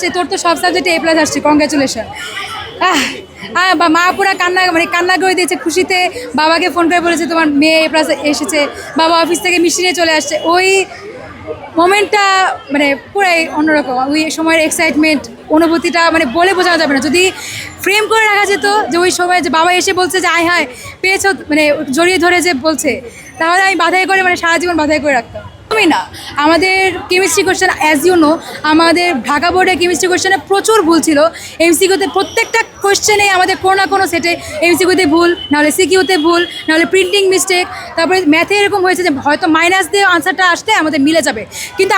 সে তোর তো সব সাবজেক্টে এ প্লাস আসছে কংগ্রাচুলেশন আহ, বা মা পুরা কান্না মানে কান্না করে দিয়েছে খুশিতে বাবাকে ফোন করে বলেছে তোমার মেয়ে এ প্লাস এসেছে বাবা অফিস থেকে নিয়ে চলে আসছে। ওই মোমেন্টটা মানে পুরাই অন্যরকম ওই সময়ের এক্সাইটমেন্ট অনুভূতিটা মানে বলে বোঝানো যাবে না। যদি ফ্রেম করে রাখা যেত যে ওই সময় যে বাবা এসে বলছে যে আয় হায় পেয়েছ মানে জড়িয়ে ধরে যে বলছে তাহলে আমি বাধাই করে মানে সারা জীবন বাধাই করে রাখতাম। আমি না। আমাদের chemistry question as you know আমাদের ঢাকা বোর্ডে কেমিস্ট্রি কোশ্চেনে প্রচুর ভুল ছিল। এমসিকিউতে প্রত্যেকটা কোশ্চেনে আমাদের কোনো না কোনো সেটে এমসিকিউতে ভুল, নাহলে সিকিউতে ভুল, নাহলে প্রিন্টিং মিস্টেক তারপরে ম্যাথে এরকম হয়েছে যে হয়তো মাইনাস দিয়ে আনসারটা আসলে আমাদের মিলে যাবে। কিন্তু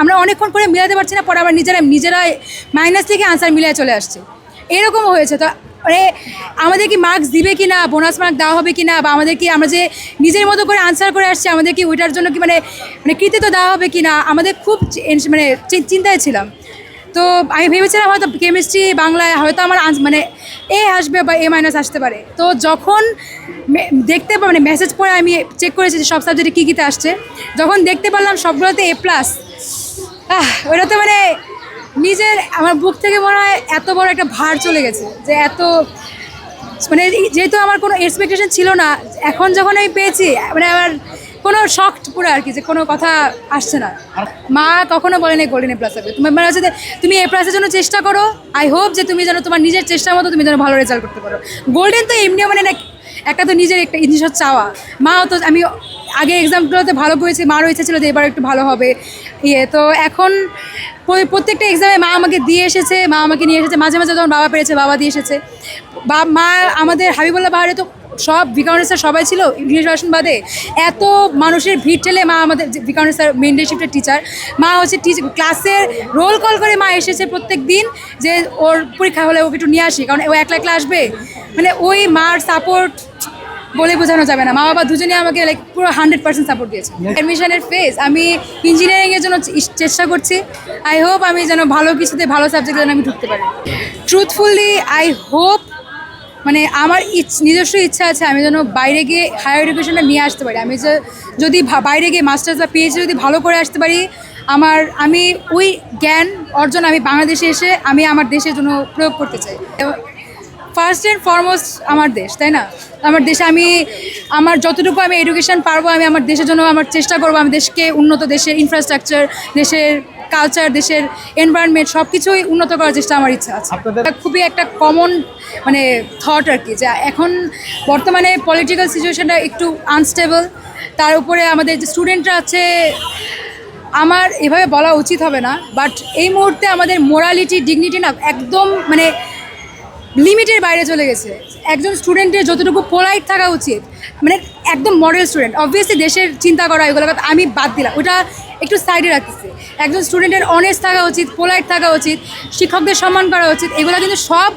আমরা অনেকক্ষণ করে মিলাতে পারছি না, পরে আমরা নিজেরা, নিজেরাই মাইনাস থেকে আনসার মিলে চলে আসছে। এরকমও হয়েছে। তো মানে আমাদের কি মার্কস দিবে কি না বোনাস মার্ক দেওয়া হবে কি না বা আমাদের কি আমরা যে নিজের মতো করে আনসার করে আসছি, আমাদের কি ওইটার জন্য কি মানে মানে কৃতিত্ব দেওয়া হবে কি না আমাদের খুব মানে চিন্তায় ছিলাম। তো আমি ভেবেছিলাম হয়তো কেমিস্ট্রি বাংলায় হয়তো আমার মানে এ আসবে বা এ মাইনাস আসতে পারে। তো যখন দেখতে মানে মেসেজ পড়ে আমি চেক করেছি যে সব সাবজেক্টে কী কীতে আসছে। যখন দেখতে পারলাম সবগুলোতে এ প্লাস ওটা তো মানে নিজের আমার বুক থেকে মনে হয় এত বড় একটা ভার চলে গেছে যে এত মানে যেহেতু আমার কোনো এক্সপেকটেশন ছিল না এখন যখন আমি পেয়েছি মানে আমার কোনো শখ পুরো আর কি যে কোনো কথা আসছে না। মা কখনো বলেনি গোল্ডেন এ প্লাস হবে তুমি মানে হচ্ছে যে তুমি এ প্লাসের জন্য চেষ্টা করো আই হোপ যে তুমি যেন তোমার নিজের চেষ্টার মতো তুমি যেন ভালো রেজাল্ট করতে পারো। গোল্ডেন তো এমনিও মানে একটা তো নিজের একটা জিনিস চাওয়া। মাও তো আমি আগে এক্সামগুলোতে ভালো করেছি মারও ইচ্ছা ছিল যে এবার একটু ভালো হবে। ইয়ে তো এখন প্রত্যেকটা এক্সামে মা আমাকে দিয়ে এসেছে, মা আমাকে নিয়ে এসেছে। মাঝে মাঝে যখন বাবা পেরেছে, বাবা দিয়ে এসেছে। বা, মা আমাদের হাবিবুল্লাহ পাহাড়ে তো সব ভিকাউন্ডের স্যার সবাই ছিল, ইংলিশ ভাষণ বাদে। এত মানুষের ভিড় ঠেলে মা আমাদের ভিকাউন্ডের স্যার মেন শিফটের টিচার মা হচ্ছে ক্লাসের রোল কল করে মা এসেছে প্রত্যেক দিন যে ওর পরীক্ষা হলে ওকে একটু নিয়ে আসি, কারণ ও একলা আসবে। মানে ওই মার সাপোর্ট বলে বোঝানো যাবে না। মা বাবা দুজনে আমাকে লাইক পুরো হান্ড্রেড পার্সেন্ট সাপোর্ট দিয়েছে। অ্যাডমিশনের ফেজ আমি ইঞ্জিনিয়ারিংয়ের জন্য চেষ্টা করছি। আই হোপ আমি যেন ভালো কিছুতে, ভালো সাবজেক্ট যেন আমি ঢুকতে পারি। ট্রুথফুলি আই হোপ মানে আমার নিজস্ব ইচ্ছা আছে, আমি যেন বাইরে গিয়ে হায়ার এডুকেশনটা নিয়ে আসতে পারি। আমি যদি বাইরে গিয়ে মাস্টার্স বা পিএইচডি যদি ভালো করে আসতে পারি, আমার, আমি ওই জ্ঞান অর্জন আমি বাংলাদেশে এসে, আমি আমার দেশের জন্য প্রয়োগ করতে চাই। ফার্স্ট অ্যান্ড ফরমোস্ট আমার দেশ তাই না? আমার দেশে আমি আমার যতটুকু আমি এডুকেশন পারব আমি আমার দেশের জন্য আমার চেষ্টা করব আমি দেশকে উন্নত দেশের ইনফ্রাস্ট্রাকচার দেশের কালচার দেশের এনভায়রনমেন্ট সব কিছুই উন্নত করার চেষ্টা আমার ইচ্ছা আছে। খুবই একটা কমন মানে থট আর কি যে এখন বর্তমানে পলিটিক্যাল সিচুয়েশনটা একটু আনস্টেবল তার উপরে আমাদের যে স্টুডেন্টরা আছে আমার এভাবে বলা উচিত হবে না বাট এই মুহূর্তে আমাদের মোরালিটি ডিগনিটি না একদম মানে লিমিটের বাইরে চলে গেছে। একজন স্টুডেন্টের যতটুকু পোলাইট থাকা উচিত মানে একদম মডেল স্টুডেন্ট অবভিয়াসলি দেশের চিন্তা করা এগুলো আমি বাদ দিলাম, ওটা একটু সাইডে রাখতেছি। একজন স্টুডেন্টের অনেস্ট থাকা উচিত পোলাইট থাকা উচিত, শিক্ষকদের সম্মান করা উচিত, এগুলো কিন্তু সব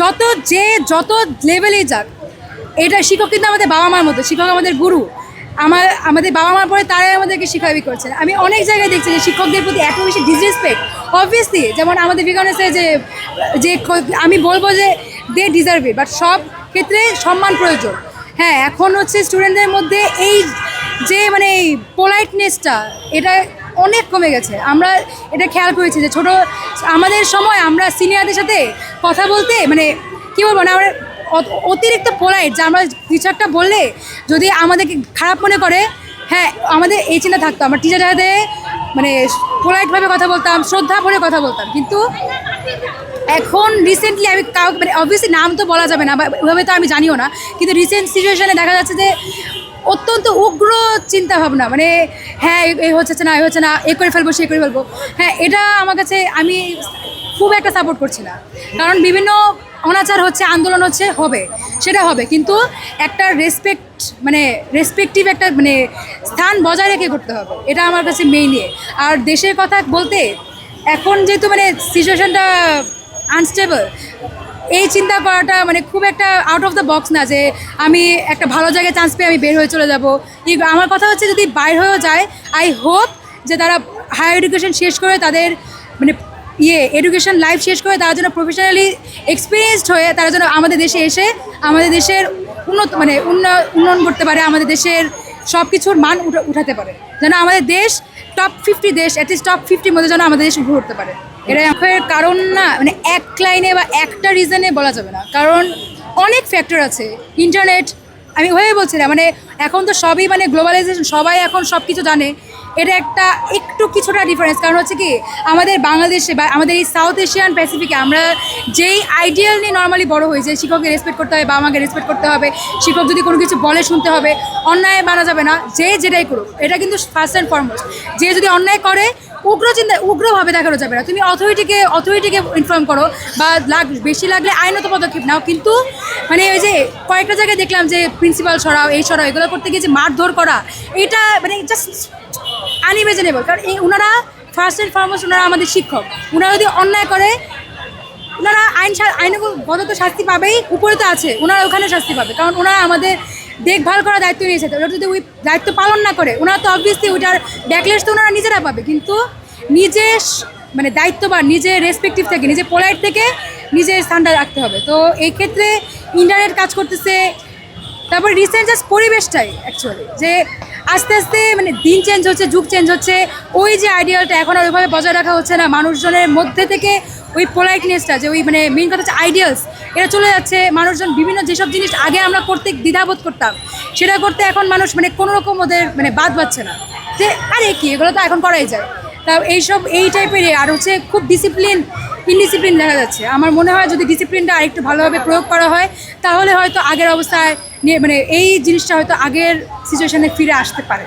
যত যে, যত লেভেলেই যাক, এটা শিক্ষক কিন্তু আমাদের বাবা মার মতো, শিক্ষক আমাদের গুরু। আমার, আমাদের বাবা মার পরে তারাই আমাদেরকে শিক্ষাবি করছেন আমি অনেক জায়গায় দেখছি যে শিক্ষকদের প্রতি এত বেশি ডিসরেসপেক্ট অবভিয়াসলি যেমন আমাদের বিজ্ঞানে যে যে আমি বলব যে দে ডিজার্ভ ইট বাট সব ক্ষেত্রে সম্মান প্রয়োজন। হ্যাঁ এখন হচ্ছে স্টুডেন্টদের মধ্যে এই যে মানে এই পোলাইটনেসটা এটা অনেক কমে গেছে। আমরা এটা খেয়াল করেছি যে ছোট, আমাদের সময় আমরা সিনিয়রদের সাথে কথা বলতে মানে কী বলব না, আমরা অতিরিক্ত পোলাইট যে আমরা টিচারটা বললে যদি আমাদেরকে খারাপ মনে করে হ্যাঁ আমাদের এই চিন্তা থাকতো। আমরা টিচারের সাথে মানে পোলাইটভাবে কথা বলতাম শ্রদ্ধা ভরে কথা বলতাম। কিন্তু এখন রিসেন্টলি আমি কাউ মানে অবভিয়াসলি নাম তো বলা যাবে না ওইভাবে তো আমি জানিও না, কিন্তু রিসেন্ট সিচুয়েশনে দেখা যাচ্ছে যে অত্যন্ত উগ্র চিন্তা ভাবনা মানে হ্যাঁ এই হচ্ছে না, এ হচ্ছে না, এ করে ফেলব, সে করে ফেলব। হ্যাঁ এটা আমার কাছে আমি খুব একটা সাপোর্ট করছি না। কারণ বিভিন্ন অনাচার হচ্ছে, আন্দোলন হচ্ছে, হবে, সেটা হবে। কিন্তু একটা রেসপেক্ট মানে রেসপেক্টিভ একটা মানে স্থান বজায় রেখে করতে হবে। এটা আমার কাছে মেইন ইয়ে। আর দেশের কথা বলতে, এখন যেহেতু মানে সিচুয়েশনটা আনস্টেবল এই চিন্তা করাটা মানে খুব একটা আউট অফ দ্য বক্স না যে আমি একটা ভালো জায়গায় চান্স পেয়ে আমি বের হয়ে চলে যাব। আমার কথা হচ্ছে যদি বাইর হয়েও যায় আই হোপ যে তারা হায়ার এডুকেশন শেষ করে তাদের মানে ইয়ে এডুকেশন লাইফ শেষ করে তারা যেন প্রফেশনালি এক্সপিরিয়েন্সড হয়ে তারা যেন আমাদের দেশে এসে আমাদের দেশের উন্নত মানে উন্নয়ন করতে পারে, আমাদের দেশের সব কিছুর মান উঠা- উঠাতে পারে। যেন আমাদের দেশ টপ ফিফটি দেশ অ্যাটলিস্ট টপ ফিফটির মধ্যে যেন আমাদের দেশ উঠে উঠতে পারে। এটা কারণ না মানে এক লাইনে বা একটা রিজনে বলা যাবে না। কারণ অনেক ফ্যাক্টর আছে। ইন্টারনেট আমি হয়ে বলছি না মানে এখন তো সবই মানে গ্লোবালাইজেশন সবাই এখন সব কিছু জানে। এটা একটা একটু কিছুটা ডিফারেন্স কারণ হচ্ছে কি আমাদের বাংলাদেশে বা আমাদের এই সাউথ এশিয়ান প্যাসিফিকে আমরা যেই আইডিয়াল নিয়ে নর্মালি বড় হয়েছে, শিক্ষককে রেসপেক্ট করতে হবে বা আমাকে রেসপেক্ট করতে হবে, শিক্ষক যদি কোনো কিছু বলে শুনতে হবে, অন্যায় মানা যাবে না, যে যেটাই করুক, এটা কিন্তু ফার্স্ট অ্যান্ড ফরমোস্ট যে যদি অন্যায় করে উগ্র চিন্তা উগ্রভাবে দেখানো যাবে না। তুমি অথরিটিকে অথরিটিকে ইনফর্ম করো বা লাগ বেশি লাগলে আইনত পদক্ষেপ নাও। কিন্তু মানে ওই যে কয়েকটা জায়গায় দেখলাম যে প্রিন্সিপাল সরাও, এই সরাও, এগুলো করতে গিয়ে যে মারধর করা, এটা মানে জাস্ট আনইমেজিনেবল কারণ এই ওনারা ফার্স্ট অ্যান্ড ফরমোস্ট ওনারা আমাদের শিক্ষক। ওনারা যদি অন্যায় করে ওনারা আইন আইনগত তো শাস্তি পাবেই, উপরে তো আছে ওনারা ওখানে শাস্তি পাবে। কারণ ওনারা আমাদের দেখভাল করার দায়িত্ব নিয়েছে। ওরা যদি ওই দায়িত্ব পালন না করে, ওনারা তো অবভিয়াসলি ওইটার ব্যাকলেস তো ওনারা নিজেরা পাবে। কিন্তু নিজে মানে দায়িত্ব বা নিজে রেসপেক্টিভ থেকে নিজের পোলাইট থেকে নিজের স্থানটা রাখতে হবে। তো এই ক্ষেত্রে ইন্টারনেট কাজ করতেছে। তারপর রিসেন্ট জাস্ট পরিবেশটাই অ্যাকচুয়ালি যে আস্তে আস্তে মানে দিন চেঞ্জ হচ্ছে, যুগ চেঞ্জ হচ্ছে। ওই যে আইডিয়ালটা এখন আর ওইভাবে বজায় রাখা হচ্ছে না। মানুষজনের মধ্যে থেকে ওই পোলাইটনেসটা যে ওই মানে মেইন কথা হচ্ছে আইডিয়ালস এটা চলে যাচ্ছে। মানুষজন বিভিন্ন যেসব জিনিস আগে আমরা করতে দ্বিধাবোধ করতাম, সেটা করতে এখন মানুষ মানে কোনো রকম ওদের মানে বাদ পাচ্ছে না। যে আরে কি, এগুলো তো এখন করাই যায়। তা এইসব, এই টাইপেরই আর হচ্ছে খুব ডিসিপ্লিন ইনডিসিপ্লিন দেখা যাচ্ছে। আমার মনে হয় যদি ডিসিপ্লিনটা আরেকটু ভালোভাবে প্রয়োগ করা হয়, তাহলে হয়তো আগের অবস্থায় মানে এই জিনিসটা হয়তো আগের সিচুয়েশানে ফিরে আসতে পারে।